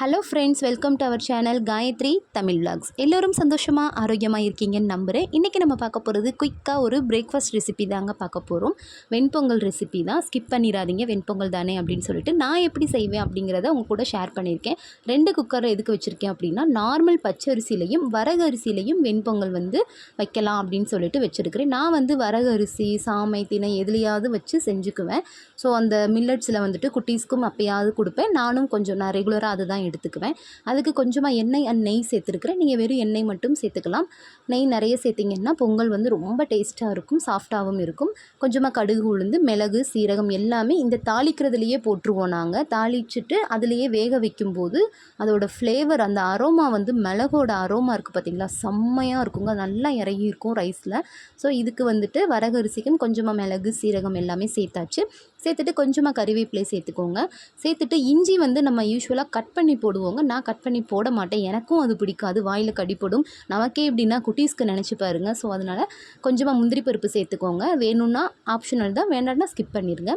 Hello friends welcome to our channel Gayathri Tamil vlogs எல்லோரும் சந்தோஷமாக ஆரோக்கியமாக இருக்கீங்கன்னு நம்புகிறேன் இன்றைக்கி நம்ம பார்க்க போகிறது குயிக்காக ஒரு பிரேக்ஃபாஸ்ட் ரெசிபி தாங்க பார்க்க போகிறோம் வெண்பொங்கல் ரெசிபி தான். ஸ்கிப் பண்ணிடாதீங்க வெண்பொங்கல் தானே அப்படின்னு சொல்லிட்டு நான் எப்படி செய்வேன் அப்படிங்கிறத உங்க கூட ஷேர் பண்ணியிருக்கேன். ரெண்டு குக்கரை எதுக்கு வச்சுருக்கேன் அப்படின்னா நார்மல் பச்சை அரிசியிலையும் வரகு அரிசியிலையும் வெண்பொங்கல் வந்து வைக்கலாம் அப்படின்னு சொல்லிட்டு வச்சுருக்கிறேன். நான் வந்து வரகு அரிசி சாமை தினை எதுலையாவது வச்சு செஞ்சுக்குவேன். ஸோ அந்த மில்லட்ஸில் வந்துட்டு குட்டீஸ்க்கும் அப்பயாவது கொடுப்பேன். நானும் கொஞ்சம் நான் ரெகுலராக அதுதான் எடுத்துக்குவேன். அதுக்கு கொஞ்சமாக எண்ணெய் அண்ட் நெய் சேர்த்துருக்குறேன். நீங்கள் வெறும் எண்ணெய் மட்டும் சேர்த்துக்கலாம். நெய் நிறைய சேர்த்திங்கன்னா பொங்கல் வந்து ரொம்ப டேஸ்ட்டாக இருக்கும் சாஃப்டாகவும் இருக்கும். கொஞ்சமாக கடுகு உளுந்து மிளகு சீரகம் எல்லாமே இந்த தாளிக்கிறதுலையே போட்டுருவோம் நாங்கள் தாளிச்சிட்டு அதுலேயே வேக வைக்கும்போது அதோடய ஃப்ளேவர் அந்த அரோமா வந்து மிளகோட அரோமா இருக்குது பார்த்திங்களா செம்மையாக இருக்குங்க. நல்லா இறங்கி இருக்கும் ரைஸில் ஸோ இதுக்கு வந்துட்டு வரகரிசிக்கும் கொஞ்சமாக மிளகு சீரகம் எல்லாமே சேர்த்தாச்சு. சேர்த்துட்டு கொஞ்சமாக கறிவேப்பிலை சேர்த்துக்கோங்க. சேர்த்துட்டு இஞ்சி வந்து நம்ம யூஸ்வலாக கட் பண்ணி போடுவோங்க. நான் கட் பண்ணி போட மாட்டேன். எனக்கும் அது பிடிக்காது. வாயில் கடிப்படும் நமக்கே எப்படின்னா குட்டீஸ்க்கு நினச்சி பாருங்க. ஸோ அதனால் கொஞ்சமாக முந்திரி பருப்பு சேர்த்துக்கோங்க. வேணும்னா ஆப்ஷனல் தான். வேண்டாம்னா ஸ்கிப் பண்ணிடுங்க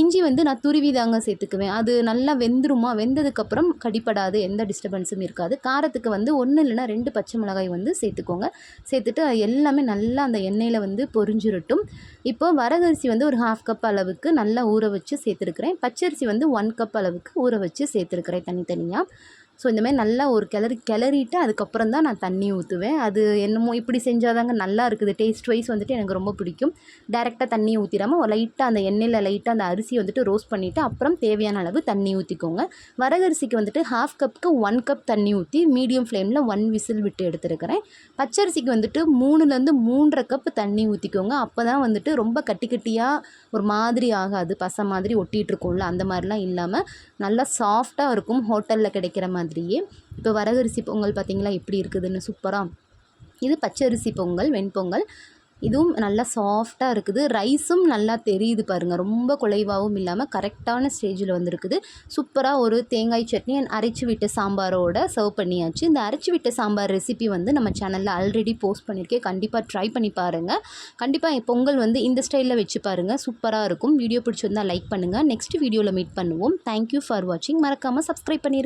இஞ்சி வந்து நான் துருவி தாங்க சேர்த்துக்குவேன். அது நல்லா வெந்துருமா? வெந்ததுக்கப்புறம் கடிப்படாது. எந்த டிஸ்டர்பன்ஸும் இருக்காது. காரத்துக்கு வந்து ஒன்று இல்லைன்னா ரெண்டு பச்சை மிளகாய் வந்து சேர்த்துக்கோங்க. சேர்த்துட்டு எல்லாமே நல்லா அந்த எண்ணெயில் வந்து பொரிஞ்சிருட்டும். இப்போ வரகரிசி வந்து ஒரு ஹாஃப் கப் அளவுக்கு நல்லா ஊற வச்சு சேர்த்துருக்குறேன். பச்சரிசி வந்து ஒன் கப் அளவுக்கு ஊற வச்சு சேர்த்துருக்குறேன் தனித்தனியாக ஸோ இந்தமாதிரி நல்லா ஒரு கிளறி கிளறிட்டு அதுக்கப்புறம் தான் நான் தண்ணி ஊற்றுவேன். அது என்னமோ இப்படி செஞ்சாதாங்க நல்லா இருக்குது. டேஸ்ட் வைஸ் வந்துட்டு எனக்கு ரொம்ப பிடிக்கும். டேரெக்டாக தண்ணி ஊற்றிடாமல் லைட்டாக அந்த எண்ணெயில் லைட்டாக அந்த அரிசி வந்துட்டு ரோஸ்ட் பண்ணிவிட்டு அப்புறம் தேவையான அளவு தண்ணி ஊற்றிக்கோங்க வரகரிசிக்கு வந்துட்டு ஹாஃப் கப்புக்கு ஒன் கப் தண்ணி ஊற்றி மீடியம் ஃப்ளேமில் ஒன் விசில் விட்டு எடுத்துருக்கிறேன். பச்சரிசிக்கு வந்துட்டு மூணுலேருந்து மூன்றரை கப் தண்ணி ஊற்றிக்கோங்க அப்போ தான் வந்துட்டு ரொம்ப கட்டி கட்டியாக ஒரு மாதிரி ஆகாது. பசை மாதிரி ஒட்டிகிட்டு இருக்கும்ல அந்த மாதிரிலாம் இல்லாமல் நல்லா சாஃப்டாக இருக்கும். ஹோட்டலில் கிடைக்கிற மாதிரி. மாதிரியே. இப்போ வரகரிசி பொங்கல் பார்த்திங்களா? எப்படி இருக்குதுன்னு சூப்பராக இது பச்சரிசி பொங்கல் வெண்பொங்கல். இதுவும் நல்லா சாஃப்டாக இருக்குது. ரைஸும் நல்லா தெரியுது பாருங்கள் ரொம்ப குலைவாகவும் இல்லாமல் கரெக்டான ஸ்டேஜில் வந்திருக்குது. சூப்பராக ஒரு தேங்காய் சட்னி அண்ட் அரைச்சி விட்ட சாம்பாரோட சர்வ் பண்ணியாச்சு. இந்த அரைச்சி விட்ட சாம்பார் ரெசிபி வந்து நம்ம சேனலில் ஆல்ரெடி போஸ்ட் பண்ணியிருக்கேன் கண்டிப்பாக ட்ரை பண்ணி பாருங்கள் கண்டிப்பாக பொங்கல் வந்து இந்த ஸ்டைலில் வச்சு பாருங்கள் சூப்பராக இருக்கும். வீடியோ பிடிச்சிருந்தால் லைக் பண்ணுங்கள் நெக்ஸ்ட் வீடியோவில் மீட் பண்ணுவோம். தேங்க்யூ ஃபார் வாட்சிங் மறக்காமல் சப்ஸ்கிரைப் பண்ணிடுங்க